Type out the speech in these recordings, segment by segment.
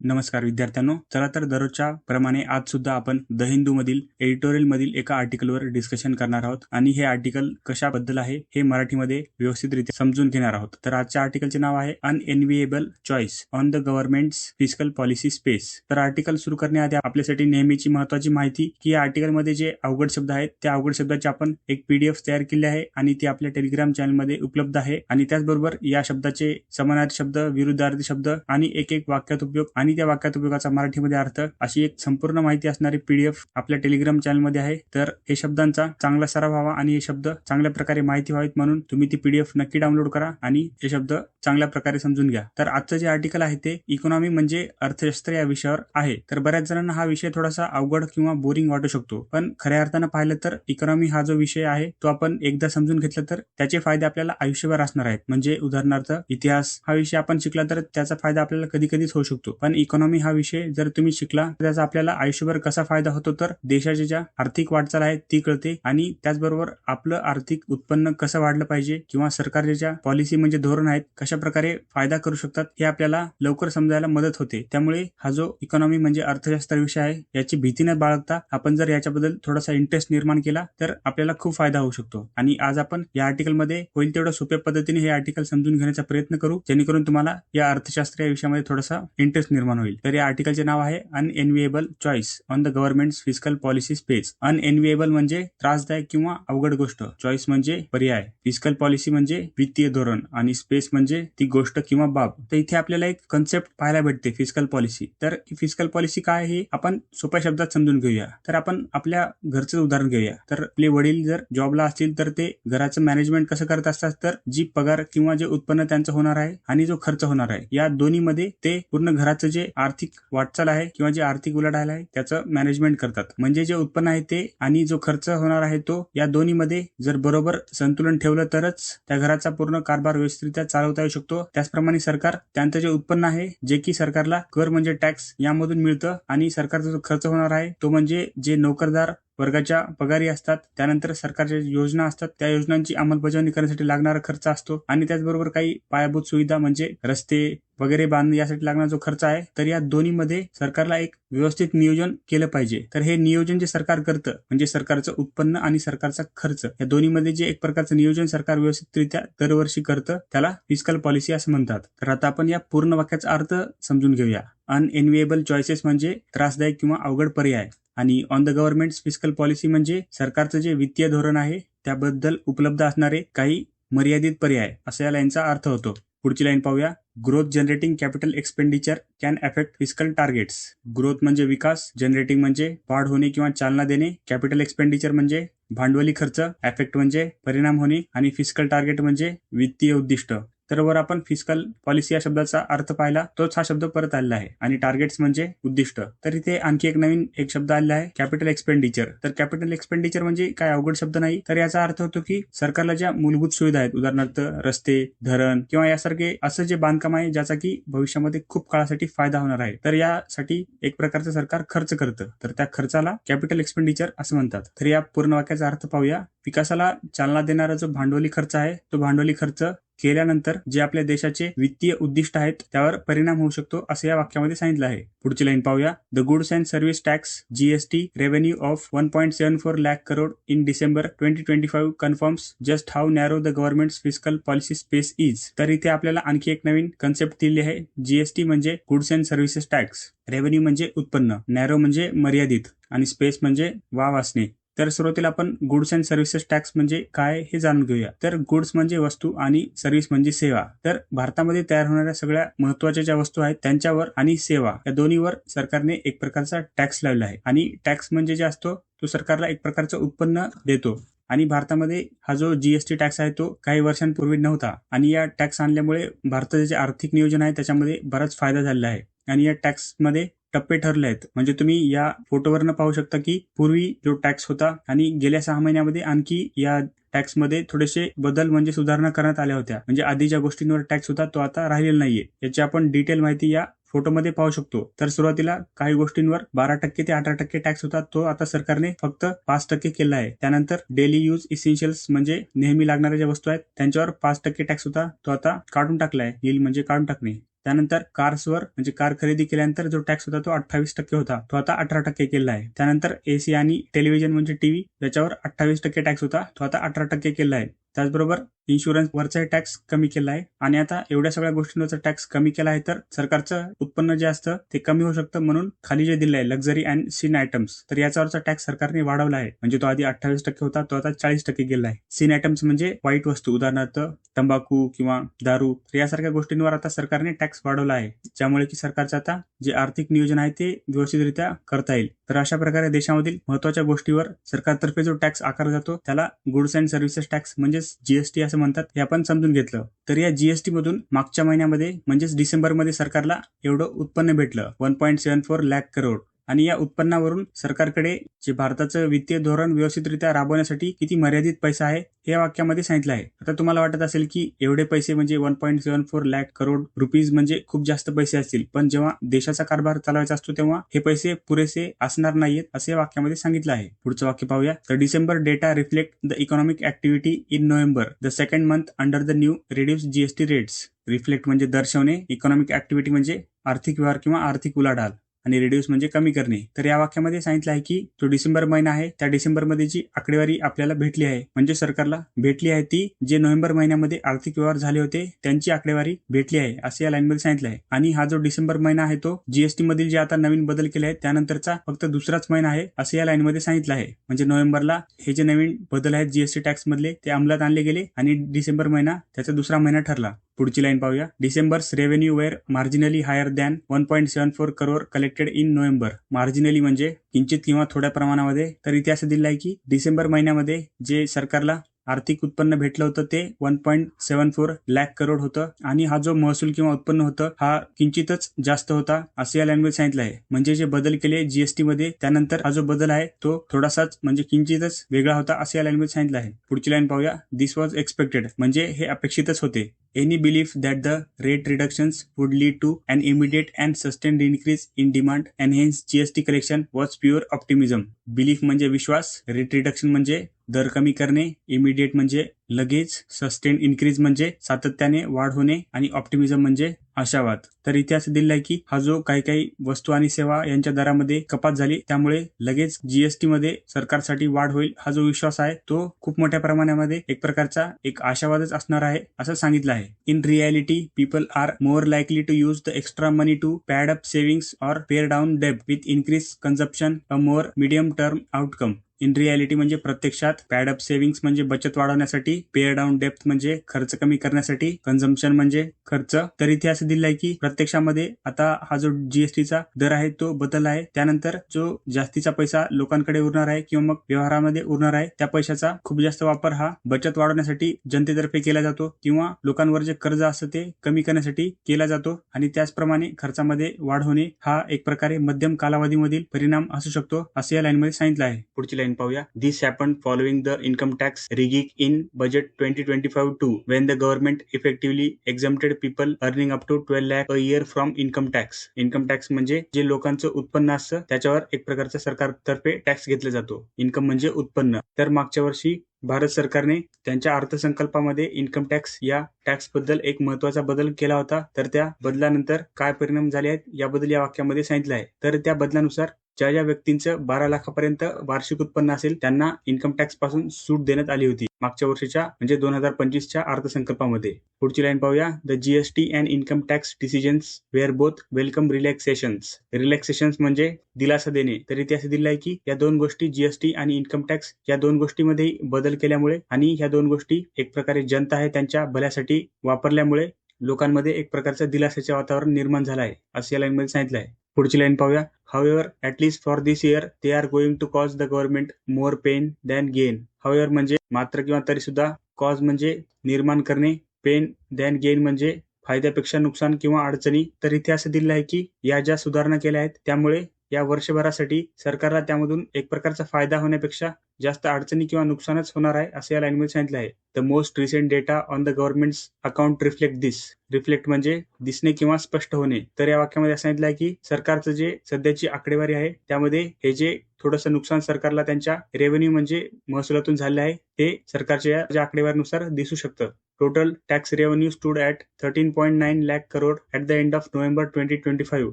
नमस्कार विद्यार्थ्यांनो चला तर दररोजच्या प्रमाणे आज सुद्धा आपण द हिंदू मधील एडिटोरियल मधील एका आर्टिकलवर डिस्कशन करणार आहोत आणि हे आर्टिकल कशाबद्दल आहे हे मराठीमध्ये व्यवस्थितरित्या समजून घेणार आहोत. तर आजच्या आर्टिकलचे नाव आहे unenviable choice on the government's physical policy space तर आर्टिकल सुरू करण्याआधी आपल्यासाठी नेहमीची महत्वाची माहिती की या आर्टिकलमध्ये जे अवघड शब्द आहेत त्या अवघड शब्दाची आपण एक पीडीएफ तयार केली आहे आणि ती आपल्या टेलिग्राम चॅनलमध्ये उपलब्ध आहे आणि त्याचबरोबर या शब्दाचे समानार्थी शब्द विरुद्धार्थी शब्द आणि एक एक वाक्यात उपयोग आणि त्या वाक्यात उपयोगाचा मराठीमध्ये अर्थ अशी एक संपूर्ण माहिती असणारी पीडीएफ आपल्या टेलिग्राम चॅनलमध्ये आहे. तर हे शब्दांचा चांगला सराव व्हावा आणि हे शब्द चांगल्या प्रकारे माहिती व्हावीत म्हणून तुम्ही ती पीडीएफ नक्की डाउनलोड करा आणि हे शब्द चांगल्या प्रकारे समजून घ्या. तर आजचं जे आर्टिकल आहे ते इकॉनॉमी म्हणजे अर्थशास्त्र या विषयावर आहे. तर बऱ्याच जणांना हा विषय थोडासा अवघड किंवा बोरिंग वाटू शकतो. पण खऱ्या अर्थानं पाहिलं तर इकॉनॉमी हा जो विषय आहे तो आपण एकदा समजून घेतला तर त्याचे फायदे आपल्याला आयुष्यभर असणार आहेत. म्हणजे उदाहरणार्थ इतिहास हा विषय आपण शिकला तर त्याचा फायदा आपल्याला कधी कधीच होऊ शकतो. पण इकॉनॉमी हा विषय जर तुम्ही शिकला त्याचा आपल्याला आयुष्यभर कसा फायदा होतो तर देशाची ज्या आर्थिक वाटचाल आहे ती कळते आणि त्याचबरोबर आपलं आर्थिक उत्पन्न कसं वाढलं पाहिजे किंवा सरकारच्या ज्या पॉलिसी म्हणजे धोरण आहेत कशा प्रकारे फायदा करू शकतात हे आपल्याला लवकर समजायला मदत होते. त्यामुळे हा जो इकॉनॉमी म्हणजे अर्थशास्त्र विषय आहे याची भीती न बाळगता आपण जर याच्याबद्दल थोडासा इंटरेस्ट निर्माण केला तर आपल्याला खूप फायदा होऊ शकतो. आणि आज आपण या आर्टिकलमध्ये होईल तेवढं सोप्या पद्धतीने हे आर्टिकल समजून घेण्याचा प्रयत्न करू जेणेकरून तुम्हाला या अर्थशास्त्र या विषयामध्ये थोडासा इंटरेस्ट निर्माण होईल. तर या आर्टिकलचे नाव आहे unenviable choice on the government physical policy space unenviable म्हणजे त्रासदायक किंवा अवघड गोष्ट. चॉईस म्हणजे पर्याय. फिजिकल पॉलिसी म्हणजे वित्तीय धोरण आणि स्पेस म्हणजे ती गोष्ट किंवा बाब. तर इथे आपल्याला एक कन्सेप्ट पाहायला भेटते फिजिकल पॉलिसी तर फिजिकल पॉलिसी काय हे आपण सोप्या शब्दात समजून घेऊया. तर आपण आपल्या घरचं उदाहरण घेऊया. तर आपले वडील जर जॉबला असतील तर ते घराचं मॅनेजमेंट कसं करत असतात? तर जी पगार किंवा जे उत्पन्न त्यांचं होणार आहे आणि जो खर्च होणार आहे या दोन्हीमध्ये ते पूर्ण घराचं जे आर्थिक वाटचाल आहे किंवा जे आर्थिक उलाढाल आहे त्याचं मॅनेजमेंट करतात. म्हणजे जे उत्पन्न आहे ते आणि जो खर्च होणार आहे तो या दोन्हीमध्ये जर बरोबर संतुलन ठेवलं तरच त्या घराचा पूर्ण कारभार व्यवस्थितरित्या चालवता येऊ शकतो. त्याचप्रमाणे सरकार त्यांचं जे उत्पन्न आहे जे की सरकारला कर म्हणजे टॅक्स यामधून मिळतं आणि सरकारचा जो खर्च होणार आहे तो म्हणजे जे नोकरदार वर्गाच्या पगारी असतात त्यानंतर सरकारच्या योजना असतात त्या योजनांची अंमलबजावणी करण्यासाठी लागणारा खर्च असतो आणि त्याचबरोबर काही पायाभूत सुविधा म्हणजे रस्ते वगैरे बांधणे यासाठी लागणारा जो खर्च आहे तर या दोन्हीमध्ये सरकारला एक व्यवस्थित नियोजन केलं पाहिजे. तर हे नियोजन जे सरकार करतं म्हणजे सरकारचं उत्पन्न आणि सरकारचा खर्च या दोन्हीमध्ये जे एक प्रकारचं नियोजन सरकार व्यवस्थितरित्या दरवर्षी करतं त्याला फिजिकल पॉलिसी असं म्हणतात. तर आता आपण या पूर्ण वाक्याचा अर्थ समजून घेऊया. अनएनविएबल चॉईसेस म्हणजे त्रासदायक किंवा अवघड पर्याय. आणि on the government fiscal policy म्हणजे सरकारचं जे वित्तीय धोरण आहे त्याबद्दल उपलब्ध असणारे काही मर्यादित पर्याय असा या लाईनचा अर्थ होतो. पुढची लाईन पाहूया. Growth generating capital expenditure can affect fiscal targets growth म्हणजे विकास जनरेटिंग म्हणजे वाढ होणे किंवा चालना देणे. कॅपिटल एक्सपेंडिचर म्हणजे भांडवली खर्च. अफेक्ट म्हणजे परिणाम होणे आणि फिस्कल टार्गेट म्हणजे वित्तीय उद्दिष्ट. तर वर आपण फिजिकल पॉलिसी या शब्दाचा अर्थ पाहिला. तोच हा शब्द परत आलेला आहे. आणि टार्गेट्स म्हणजे उद्दिष्ट. तर इथे आणखी एक नवीन एक शब्द आलेला आहे कॅपिटल एक्सपेंडिचर तर कॅपिटल एक्सपेंडिचर म्हणजे काय? अवघड शब्द नाही. तर याचा अर्थ होतो की सरकारला ज्या मूलभूत सुविधा आहेत उदाहरणार्थ रस्ते धरण किंवा यासारखे असं जे बांधकाम आहे ज्याचा की भविष्यामध्ये खूप काळासाठी फायदा होणार आहे तर यासाठी एक प्रकारचं सरकार खर्च करतं. तर त्या खर्चाला कॅपिटल एक्सपेंडिचर असं म्हणतात. तर या पूर्ण वाक्याचा अर्थ पाहूया. विकासाला चालना देणारा जो भांडवली खर्च आहे तो भांडवली खर्च केल्यानंतर जे आपल्या देशाचे वित्तीय उद्दिष्ट आहेत त्यावर परिणाम होऊ शकतो असं या वाक्यामध्ये सांगितलं आहे. पुढची लाईन पाहूया. The goods and service tax GST revenue of one point seven four lakh crore in December twenty twenty five confirms just how narrow the government physical policy space is तर इथे आपल्याला आणखी एक नवीन कन्सेप्ट दिली आहे. GST म्हणजे goods and services tax revenue म्हणजे उत्पन्न. नॅरो म्हणजे मर्यादित. आणि स्पेस म्हणजे वाव असणे. तर सुरुवातीला आपण गुड्स अँड सर्व्हिसेस टॅक्स म्हणजे काय हे जाणून घेऊया. तर गुड्स म्हणजे वस्तू आणि सर्व्हिस म्हणजे सेवा. तर भारतामध्ये तयार होणाऱ्या सगळ्या महत्त्वाच्या ज्या वस्तू आहेत त्यांच्यावर आणि सेवा या दोन्हीवर सरकारने एक प्रकारचा टॅक्स लावला आहे. आणि टॅक्स म्हणजे जे असतो तो सरकारला एक प्रकारचं उत्पन्न देतो. आणि भारतामध्ये हा जो जीएसटी टॅक्स आहे तो काही वर्षांपूर्वी नव्हता. आणि या टॅक्स आणल्यामुळे भारताचे जे आर्थिक नियोजन आहे त्याच्यामध्ये बराच फायदा झालेला आहे. आणि या टॅक्समध्ये टप्पे ठरले आहेत म्हणजे तुम्ही या फोटोवरनं पाहू शकता की पूर्वी जो टॅक्स होता आणि गेल्या सहा महिन्यामध्ये आणखी या टॅक्समध्ये थोडेसे बदल म्हणजे सुधारणा करण्यात आल्या होत्या. म्हणजे आधी ज्या गोष्टींवर टॅक्स होता तो आता राहिलेला नाहीये. याची आपण डिटेल माहिती या फोटोमध्ये पाहू शकतो. तर सुरुवातीला काही गोष्टींवर बारा टक्के ते अठरा टक्के टॅक्स होता तो आता सरकारने फक्त पाच टक्के केला आहे. त्यानंतर डेली यूज इसेन्शियल्स म्हणजे नेहमी लागणाऱ्या ज्या वस्तू आहेत त्यांच्यावर पाच टक्के टॅक्स होता तो आता काढून टाकला आहे. येईल म्हणजे काढून टाकणे. त्यानंतर कार्सवर म्हणजे कार खरेदी केल्यानंतर जो टॅक्स होता तो अठ्ठावीस टक्के होता. तो आता अठरा टक्के केला आहे. त्यानंतर एसी आणि टेलिव्हिजन म्हणजे टीव्ही याच्यावर अठ्ठावीस टक्के टॅक्स होता. तो आता अठरा टक्के केला आहे. त्याचबरोबर इन्शुरन्स वरचाही टॅक्स कमी केला आहे. आणि आता एवढ्या सगळ्या गोष्टींवरचा टॅक्स कमी केला आहे तर सरकारचं उत्पन्न जे असतं ते कमी होऊ शकतं म्हणून खाली जे दिलं आहे लक्झरी अँड सीन आयटम्स तर याच्यावरचा टॅक्स सरकारने वाढवला आहे. म्हणजे तो आधी अठ्ठावीस टक्के होता तो आता चाळीस टक्के गेला आहे. सीन आयटम्स म्हणजे वाईट वस्तू उदाहरणार्थ तंबाखू किंवा दारू तर यासारख्या गोष्टींवर आता सरकारने टॅक्स वाढवला आहे. ज्यामुळे की सरकारचं आता जे आर्थिक नियोजन आहे ते व्यवस्थितरित्या करता येईल. तर अशा प्रकारे देशामधील महत्त्वाच्या गोष्टीवर सरकारतर्फे जो टॅक्स आकारला जातो त्याला गुड्स अँड सर्व्हिसेस टॅक्स म्हणजेच जीएसटी असं म्हणतात हे आपण समजून घेतलं. तर या जीएसटी मधून मागच्या महिन्यामध्ये म्हणजेच डिसेंबरमध्ये सरकारला एवढं उत्पन्न भेटलं one point seven four lakh crore. आणि या उत्पन्नावरून सरकारकडे जे भारताचं वित्तीय धोरण व्यवस्थितरित्या राबवण्यासाठी किती मर्यादित पैसा आहे हे वाक्यामध्ये सांगितलं आहे. आता तुम्हाला वाटत असेल की एवढे पैसे म्हणजे one point seven four lakh crore rupees म्हणजे खूप जास्त पैसे असतील. पण जेव्हा देशाचा कारभार चालवायचा असतो तेव्हा हे पैसे पुरेसे असणार नाहीत असे वाक्यामध्ये सांगितलं आहे. पुढचं वाक्य पाहूया. तर December data reflect the economic activity in November the second month under the new reduce GST rates reflect म्हणजे दर्शवणे. इकॉनॉमिक ऍक्टिव्हिटी म्हणजे आर्थिक व्यवहार किंवा आर्थिक उलाढाल. आणि रिड्यूस म्हणजे कमी करणे. तर या वाक्यामध्ये सांगितलं आहे की जो डिसेंबर महिना आहे त्या डिसेंबरमध्ये जी आकडेवारी आपल्याला भेटली आहे म्हणजे सरकारला भेटली आहे ती जे नोव्हेंबर महिन्यामध्ये आर्थिक व्यवहार झाले होते त्यांची आकडेवारी भेटली आहे असे या लाईनमध्ये सांगितलं आहे. आणि हा जो डिसेंबर महिना आहे तो जीएसटी मधील जे आता नवीन बदल केले आहेत त्यानंतरचा फक्त दुसराच महिना आहे असे या लाईनमध्ये सांगितलं आहे. म्हणजे नोव्हेंबरला हे जे नवीन बदल आहेत जीएसटी टॅक्स मधले ते अंमलात आणले गेले आणि डिसेंबर महिना त्याचा दुसरा महिना ठरला. पुढची लाईन पाहूया. December's revenue were marginally higher than one point seven four crore collected in November marginally म्हणजे किंचित किंवा थोड्या प्रमाणामध्ये. तर इथे असं दिलं आहे की डिसेंबर महिन्यामध्ये जे सरकारला आर्थिक उत्पन्न भेटलं होतं ते one point seven four lakh crore होतं. आणि हा जो महसूल किंवा उत्पन्न होतं हा किंचितच जास्त होता असं या लँग्वेज सांगितलं आहे. म्हणजे जे बदल केले जीएसटी मध्ये त्यानंतर हा जो बदल आहे तो थोडासाच म्हणजे किंचितच वेगळा होता असं या लँग्वेज सांगितलं आहे. पुढची लाईन पाहूया. दिस वॉज एक्सपेक्टेड म्हणजे हे अपेक्षितच होते. Any belief that the rate reductions would lead to an immediate and sustained increase in demand and hence GST collection was pure optimism belief म्हणजे विश्वास रेट रिडक्शन म्हणजे दर कमी करणे इमिडिएट म्हणजे लगेच सस्टेन इन्क्रीज म्हणजे सातत्याने वाढ होणे आणि ऑप्टिमिझम म्हणजे आशावाद. तर इथे असं दिलं आहे की हा जो काही काही वस्तू आणि सेवा यांच्या दरामध्ये कपात झाली त्यामुळे लगेच जीएसटी मध्ये सरकारसाठी वाढ होईल हा जो विश्वास आहे तो खूप मोठ्या प्रमाणामध्ये एक प्रकारचा एक आशावादच असणार आहे असं सांगितलं आहे. In reality people are more likely to use the extra money to pad up savings or pare down debt with increase consumption a more medium term outcome in reality म्हणजे प्रत्यक्षात पॅड अप सेव्हिंग्स म्हणजे बचत वाढवण्यासाठी pair down depth म्हणजे खर्च कमी करण्यासाठी consumption म्हणजे खर्च. तर इथे असं दिलं आहे की प्रत्यक्षामध्ये आता हा जो जीएसटीचा दर आहे तो बदल आहे. त्यानंतर जो जास्तीचा पैसा लोकांकडे उरणार आहे किंवा मग व्यवहारामध्ये उरणार आहे त्या पैशाचा खूप जास्त वापर हा बचत वाढवण्यासाठी जनतेतर्फे केला जातो किंवा लोकांवर जे कर्ज असतं ते कमी करण्यासाठी केला जातो आणि त्याचप्रमाणे खर्चामध्ये वाढ होणे हा एक प्रकारे मध्यम कालावधीमधील परिणाम असू शकतो असे या लाईनमध्ये सांगितलं आहे. पुढची लाईन पाहूया. This happen following the income tax rejig in budget twenty twenty five to when the government effectively exempted people earning up to twelve lakh a year from income tax income tax म्हणजे जे लोकांचं उत्पन्न असतं त्याच्यावर एक प्रकारचा सरकारतर्फे tax घेतला जातो. इन्कम म्हणजे उत्पन्न. तर मागच्या वर्षी भारत सरकारने त्यांच्या अर्थसंकल्पामध्ये इन्कम टॅक्स या टॅक्सबद्दल एक महत्त्वाचा बदल केला होता. तर त्या बदलानंतर काय परिणाम झाले आहेत याबद्दल या वाक्यामध्ये सांगितलं आहे. तर त्या बदलानुसार ज्या ज्या व्यक्तींचं बारा लाखापर्यंत वार्षिक उत्पन्न असेल त्यांना इन्कम टॅक्सपासून सूट देण्यात आली होती. मागच्या वर्षीच्या म्हणजे दोन हजार पंचवीसच्या अर्थसंकल्पामध्ये. पुढची लाईन पाहूया. The GST and income tax decisions were both welcome relaxations relaxations म्हणजे दिलासा देणे. तर इथे असं दिलं आहे की या दोन गोष्टी जीएसटी आणि इन्कम टॅक्स या दोन गोष्टीमध्ये बदल केल्यामुळे आणि ह्या दोन गोष्टी एक प्रकारे जनता आहे त्यांच्या भल्यासाठी वापरल्यामुळे लोकांमध्ये एक प्रकारचं दिलासाचे वातावरण निर्माण झालं आहे असं या लाईनमध्ये सांगितलं आहे. पुढची लाईन पाहूया. However at least for this year they are going to cause the government more pain than gain however म्हणजे मात्र किंवा तरी सुद्धा कॉज म्हणजे निर्माण करणे पेन दॅन गेन म्हणजे फायद्यापेक्षा नुकसान किंवा अडचणी. तर इथे असं दिलं आहे की या ज्या सुधारणा केल्या आहेत त्यामुळे या वर्षभरासाठी सरकारला त्यामधून एक प्रकारचा फायदा होण्यापेक्षा जास्त अडचणी किंवा नुकसानच होणार आहे असं या लाईनमध्ये सांगितलं आहे. The most recent data on the government account reflect this reflect म्हणजे दिसणे किंवा स्पष्ट होणे. तर या वाक्यामध्ये सांगितलं आहे की सरकारचं जे सध्याची आकडेवारी आहे त्यामध्ये हे जे थोडंसं नुकसान सरकारला त्यांच्या रेव्हेन्यू म्हणजे महसुलातून झाले आहे ते सरकारच्या आकडेवारीनुसार दिसू शकतं. Total tax revenue stood at 13.9 lakh crore at the end of November 2025,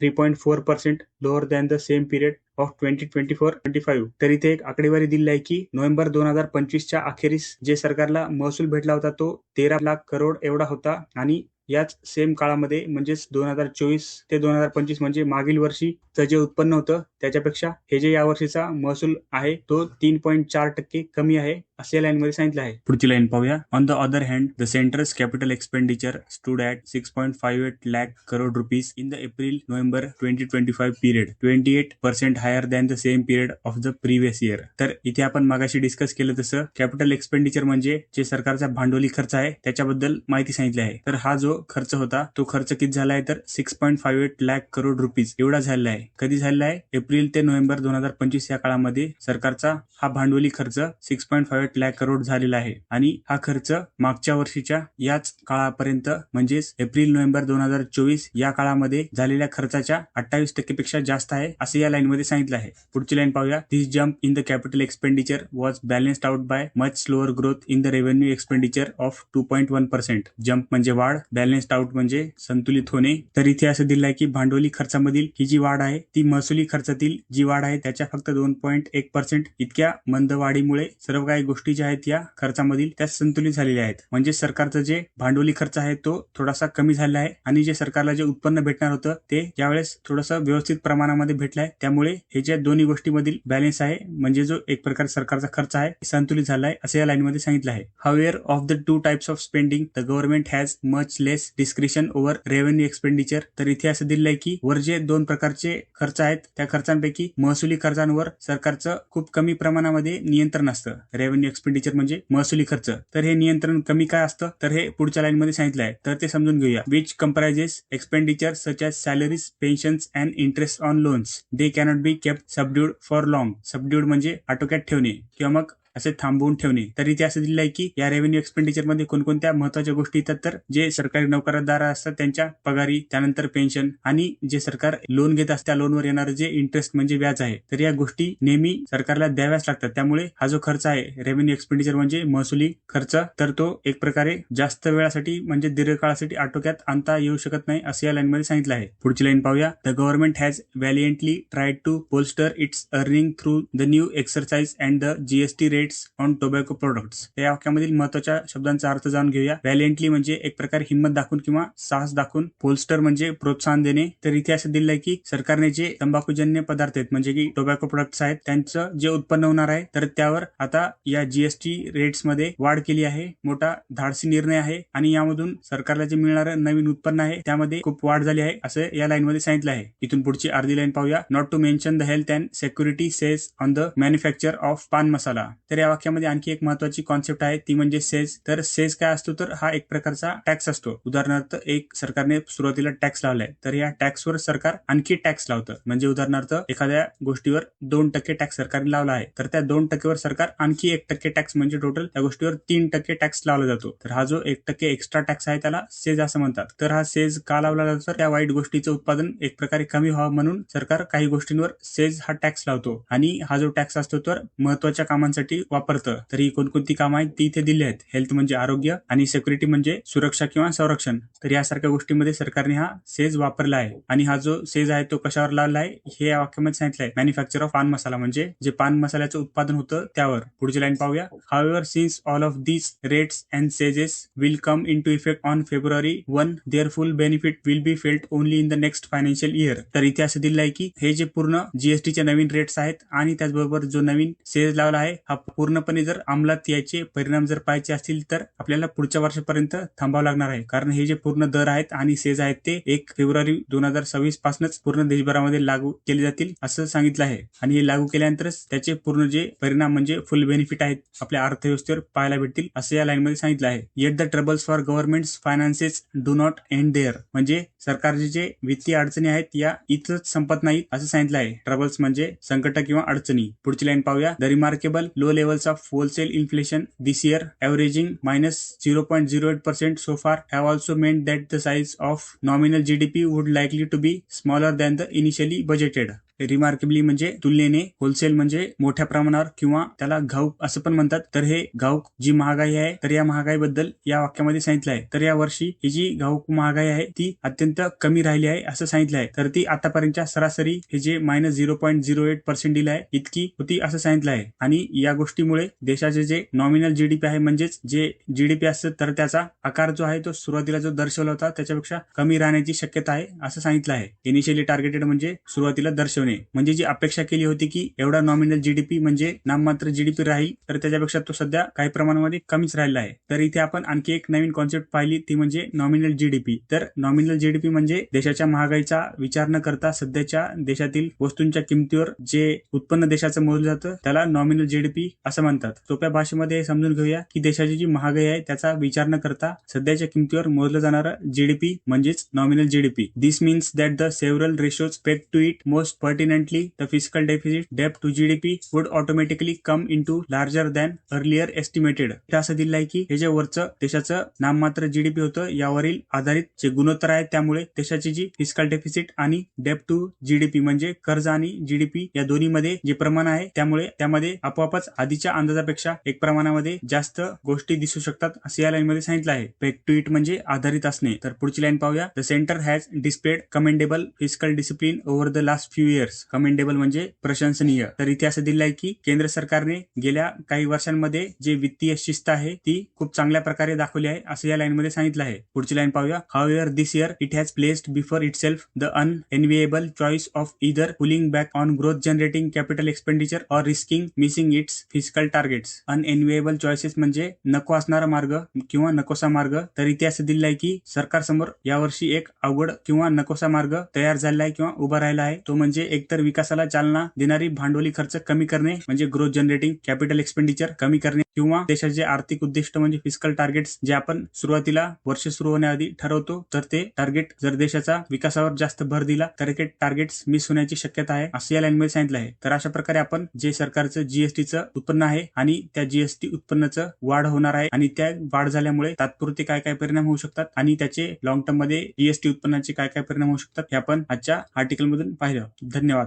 3.4% lower than the same period of twenty twenty four twenty five तर इथे एक आकडेवारी दिली आहे की नोव्हेंबर दोन हजार पंचवीसच्या अखेरीस जे सरकारला महसूल भेटला होता तो तेरा लाख करोड एवढा होता आणि याच सेम काळामध्ये म्हणजेच दोन हजार चोवीस ते दोन हजार पंचवीस म्हणजे मागील वर्षीचं जे उत्पन्न होतं त्याच्यापेक्षा हे जे यावर्षीचा महसूल आहे तो तीन पॉईंट चार टक्के कमी आहे. असे या लाईन मध्ये सांगितलं आहे. पुढची लाईन पाहूया. On the other hand the centre's capital expenditure stood at six point five eight lakh crore rupees in the April November twenty twenty five period twenty eight percent higher than the same period of the previous year तर इथे आपण मागाशी discuss केलं तसं capital expenditure म्हणजे जे सरकारचा भांडवली खर्च आहे त्याच्याबद्दल माहिती सांगितली आहे. तर हा जो खर्च होता तो खर्च किती झाला आहे? तर six point five eight lakh crore rupees एवढा झालेला आहे. कधी झालेला आहे? एप्रिल ते नोव्हेंबर दोन हजार पंचवीस या काळामध्ये सरकारचा हा भांडवली खर्च six point five eight lakh crore झालेला आहे. आणि हा खर्च मागच्या वर्षीच्या याच काळापर्यंत म्हणजेच एप्रिल नोव्हेंबर दोन हजार चोवीस या काळामध्ये झालेल्या खर्चाच्या अठ्ठावीस टक्केपेक्षा जास्त आहे असे या लाईन मध्ये सांगितलं आहे. पुढची लाईन पाहूया. This jump in the capital expenditure was balanced out by much slower growth in the revenue expenditure of two point one percent jump म्हणजे वाढ बॅलन्स्ड आउट म्हणजे संतुलित होणे. तर इथे असं दिलं आहे की भांडवली खर्चामधील ही जी वाढ आहे ती महसुली खर्चातील जी वाढ आहे त्याच्या फक्त दोन पॉईंट एक पर्सेंट इतक्या मंद वाढीमुळे सर्व काही गोष्टी ज्या आहेत या खर्चामधील त्या संतुलित झालेल्या आहेत. म्हणजे सरकारचं जे भांडवली खर्च आहे तो थोडासा कमी झाला आहे आणि जे सरकारला जे उत्पन्न भेटणार होतं ते यावेळेस थोडंसं व्यवस्थित प्रमाणामध्ये भेटलंय त्यामुळे हे ज्या दोन्ही गोष्टीमधील बॅलन्स आहे म्हणजे जो एक प्रकार सरकारचा खर्च आहे संतुलित झाला आहे असं या लाईन मध्ये सांगितलं आहे. However of the two types of spending the government has much less discretion over revenue expenditure तर इथे असं दिलंय की वर जे दोन प्रकारचे खर्च आहेत त्या खर्चांपैकी महसुली खर्चांवर सरकारचं खूप कमी प्रमाणामध्ये नियंत्रण असतं. रेव्हेन्यू एक्सपेंडिचर म्हणजे महसुली खर्च. तर हे नियंत्रण कमी काय असतं? तर हे पुढच्या लाईन मध्ये सांगितलं आहे. तर ते समजून घेऊया. Which comprises expenditure such as salaries pensions and interest on loans they cannot be kept subdued for long subdued म्हणजे आटोक्यात ठेवणे. किंवा मग असे थांबवून ठेवणे. तर इथे असं दिलं आहे की या रेव्हेन्यू एक्सपेंडिचरमध्ये कोणकोणत्या महत्त्वाच्या गोष्टी येतात तर जे सरकारी नोकरदार असतात त्यांच्या पगारी त्यानंतर पेन्शन आणि जे सरकार लोन घेत असते त्या लोनवर येणारं जे इंटरेस्ट म्हणजे व्याज आहे. तर या गोष्टी नेहमी सरकारला द्याव्याच लागतात. त्यामुळे हा जो खर्च आहे रेव्हेन्यू एक्सपेंडिचर म्हणजे महसुली खर्च तर तो एक प्रकारे जास्त वेळासाठी म्हणजे दीर्घकाळासाठी आटोक्यात आणता येऊ शकत नाही असं या लाईनमध्ये सांगितलं आहे. पुढची लाईन पाहूया. The government has valiantly try to bolster its earning through the new exercise and the GST rate rates on tobacco products या वाक्यामधील महत्त्वाच्या शब्दांचा अर्थ जाणून घेऊया. व्हॅलेंटली म्हणजे एक प्रकारे हिंमत दाखवून किंवा साहस दाखवून पोलस्टर म्हणजे प्रोत्साहन देणे. तर इथे असं आहे की सरकारने जे तंबाखूजन्य पदार्थ आहेत म्हणजे की टोबॅको प्रोडक्ट्स आहेत त्यांचं जे उत्पन्न होणार आहे तर त्यावर आता या जीएसटी रेट्समध्ये वाढ केली आहे. मोठा धाडसी निर्णय आहे आणि यामधून सरकारला जे मिळणारं नवीन उत्पन्न आहे त्यामध्ये खूप वाढ झाली आहे असं या लाईन मध्ये सांगितलं आहे. इथून पुढची अर्धी लाईन पाहूया. Not to mention the health and security cess on the manufacture of paan masala तर या वाक्यामध्ये आणखी एक महत्वाची कॉन्सेप्ट आहे ती म्हणजे सेज तर सेज काय असतो? तर हा एक प्रकारचा टॅक्स असतो. उदाहरणार्थ एक सरकारने सुरुवातीला टॅक्स लावलाय. तर या टॅक्सवर सरकार आणखी टॅक्स लावतं. म्हणजे उदाहरणार्थ एखाद्या गोष्टीवर दोन टक्के टॅक्स सरकारने लावला आहे. तर त्या दोन टक्केवर सरकार आणखी एक टक्के टॅक्स म्हणजे टोटल त्या गोष्टीवर तीन टक्के टॅक्स लावला जातो. तर हा जो एक टक्के एक्स्ट्रा टॅक्स आहे त्याला सेज असं म्हणतात. तर हा सेज का लावला जातो? तर त्या वाईट गोष्टीचं उत्पादन एक प्रकारे कमी व्हावं म्हणून सरकार काही गोष्टींवर सेज हा टॅक्स लावतो. आणि हा जो टॅक्स असतो तर महत्त्वाच्या कामांसाठी वापरतं. तर ही कोणकोणती कामं आहेत ती इथे दिली आहेत. हेल्थ म्हणजे आरोग्य आणि सिक्युरिटी म्हणजे सुरक्षा किंवा संरक्षण. तर यासारख्या गोष्टीमध्ये सरकारने हा सेज वापरला आहे. आणि हा जो सेज आहे तो कशावर लावला आहे? हे या वाक्यामध्ये सांगितलं आहे. मॅन्युफॅक्चर ऑफ पान मसाला म्हणजे जे पान मसाल्याचं उत्पादन होतं त्यावर. पुढची लाईन पाहूया. However since all of these rates and cesses will come into effect on February one their full benefit will be felt only in the next financial year तर इथे असं दिलं आहे की हे जे पूर्ण जीएसटीचे नवीन रेट्स आहेत आणि त्याचबरोबर जो नवीन सेज लावला आहे हा पूर्णपणे जर अंमलात यायचे परिणाम जर पाहायचे असतील तर आपल्याला पुढच्या वर्षापर्यंत थांबावं लागणार आहे. कारण हे जे पूर्ण दर आहेत आणि सेज आहेत ते एक फेब्रुवारी दोन हजार सव्वीस पासूनच पूर्ण देशभरामध्ये लागू केले जातील असं सांगितलं आहे. आणि हे लागू केल्यानंतरच त्याचे पूर्ण जे परिणाम म्हणजे फुल बेनिफिट आहेत आपल्या अर्थव्यवस्थेवर पाहायला भेटतील असं या लाईन मध्ये सांगितलं आहे. Yet the troubles for government finances do not end there म्हणजे सरकारचे जे वित्तीय अडचणी आहेत या इथंच संपत नाहीत असं सांगितलं आहे. ट्रबल्स म्हणजे संकट किंवा अडचणी. पुढची लाईन पाहूया. The remarkable low levels of wholesale inflation this year, averaging minus 0.08% so far, have also meant that the size of nominal GDP would likely to be smaller than the initially budgeted. Remarkably म्हणजे तुलनेने wholesale म्हणजे मोठ्या प्रमाणावर किंवा त्याला घाऊक असं पण म्हणतात. तर हे घाऊक जी महागाई आहे तर या महागाईबद्दल या वाक्यामध्ये सांगितलं आहे. तर या वर्षी ही जी घाऊक महागाई आहे ती अत्यंत कमी राहिली आहे असं सांगितलं आहे. तर ती आतापर्यंतच्या सरासरी हे जे minus zero point zero eight percent दिलं आहे इतकी होती असं सांगितलं आहे. आणि या गोष्टीमुळे देशाचे जे नॉमिनल जीडीपी आहे म्हणजेच जे जीडीपी असतं तर त्याचा आकार जो आहे तो सुरुवातीला जो दर्शवला होता त्याच्यापेक्षा कमी राहण्याची शक्यता आहे असं सांगितलं आहे. इनिशियली टार्गेटेड म्हणजे सुरुवातीला दर्शवणे म्हणजे जी अपेक्षा केली होती की एवढा नॉमिनल जीडीपी म्हणजे नाममात्र जीडीपी राहील तर त्याच्यापेक्षा तो सध्या काही प्रमाणामध्ये कमीच राहिला आहे. तर इथे आपण आणखी एक नवीन कॉन्सेप्ट पाहिली ती म्हणजे नॉमिनल जीडीपी तर नॉमिनल जीडीपी म्हणजे देशाच्या महागाईचा विचार न करता सध्याच्या देशातील वस्तूंच्या किमतीवर जे उत्पन्न देशाचं मोजलं जातं त्याला नॉमिनल जीडीपी असं म्हणतात. सोप्या भाषेमध्ये समजून घेऊया की देशाची जी महागाई आहे त्याचा विचार न करता सध्याच्या किमतीवर मोजलं जाणारं जीडीपी म्हणजेच nominal GDP this means that the several ratios pegged to it most pertinently the fiscal deficit debt to GDP would automatically come into larger earlier estimated. Estimated असं दिलं आहे की हे जे वरचं देशाचं नाममात्र जीडीपी होतं यावरील आधारित जे गुणोत्तर आहे त्यामुळे देशाची जी फिस्कल डेफिसिट आणि डेप टू जीडीपी म्हणजे कर्ज आणि जीडीपी या दोन्हीमध्ये जे प्रमाण आहे त्यामुळे त्यामध्ये आपोआपच आधीच्या अंदाजापेक्षा एक प्रमाणामध्ये जास्त गोष्टी दिसू शकतात असे या लाईन मध्ये सांगितलं आहे. पेक टू इट म्हणजे आधारित असणे. तर पुढची लाईन पाहूया. The centre has displayed commendable fiscal discipline over the last few year years commendable म्हणजे प्रशंसनीय. तर इथे असं दिलं आहे की केंद्र सरकारने गेल्या काही वर्षांमध्ये जे वित्तीय शिस्त आहे ती खूप चांगल्या प्रकारे दाखवली आहे असं या लाईन मध्ये सांगितलं आहे. पुढची लाईन पाहूया. However this year it has placed before itself the unenviable choice of either pulling back on growth generating capital expenditure or risking missing its physical targets unenviable choices म्हणजे नको असणारा मार्ग किंवा नकोसा मार्ग. तर इथे असं दिलं आहे की सरकार समोर यावर्षी एक अवघड किंवा नकोसा मार्ग तयार झालेला आहे किंवा उभा राहिला आहे. तो म्हणजे एकतर विकासाला चालना देणारी भांडवली खर्च कमी करणे म्हणजे ग्रोथ जनरेटिंग कॅपिटल एक्सपेंडिचर कमी करणे किंवा देशाचे आर्थिक उद्दिष्ट म्हणजे फिजिकल टार्गेट्स जे आपण सुरुवातीला वर्ष सुरू होण्याआधी ठरवतो तर ते टार्गेट जर देशाचा विकासावर जास्त भर दिला तर ते टार्गेट्स मिस होण्याची शक्यता आहे असं या लाईनमध्ये सांगितलं आहे. तर अशा प्रकारे आपण जे सरकारचं जीएसटीचं उत्पन्न आहे आणि त्या जीएसटी उत्पन्नाचं वाढ होणार आहे आणि त्या वाढ झाल्यामुळे तात्पुरते काय काय परिणाम होऊ शकतात आणि त्याचे लॉंग टर्ममध्ये जीएसटी उत्पन्नाचे काय काय परिणाम होऊ शकतात हे आपण आजच्या आर्टिकल मधून पाहिलं. धन्यवाद.